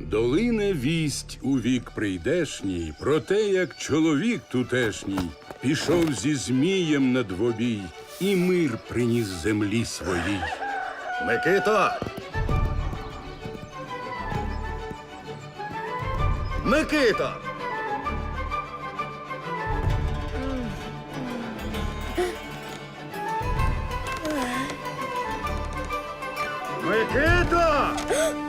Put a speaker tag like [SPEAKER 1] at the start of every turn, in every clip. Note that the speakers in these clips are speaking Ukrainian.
[SPEAKER 1] Долине вість у вік прийдешній про те, як чоловік тутешній пішов зі змієм на двобій і мир приніс землі своїй.
[SPEAKER 2] Микито! Микито! Микито!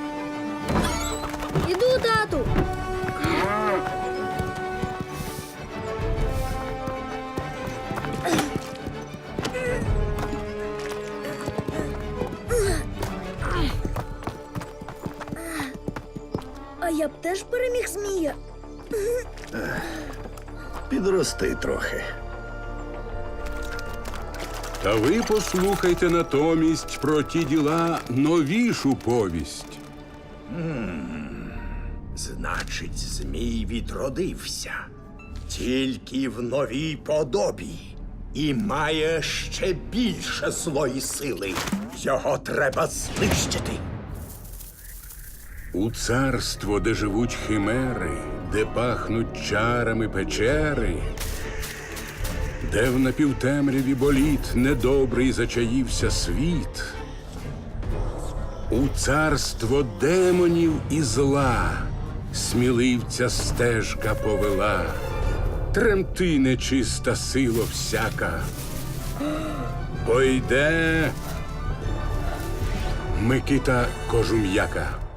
[SPEAKER 3] А я б теж переміг змія.
[SPEAKER 2] Підрости трохи.
[SPEAKER 1] Та ви послухайте натомість про ті діла новішу повість.
[SPEAKER 2] Значить, змій відродився тільки в новій подобі і має ще більше свої сили. Його треба знищити.
[SPEAKER 1] У царство, де живуть химери, де пахнуть чарами печери, де в напівтемряві боліт недобрий зачаївся світ. У царство демонів і зла сміливця стежка повела, тремти нечиста сила всяка, бо йде Микита Кожум'яка.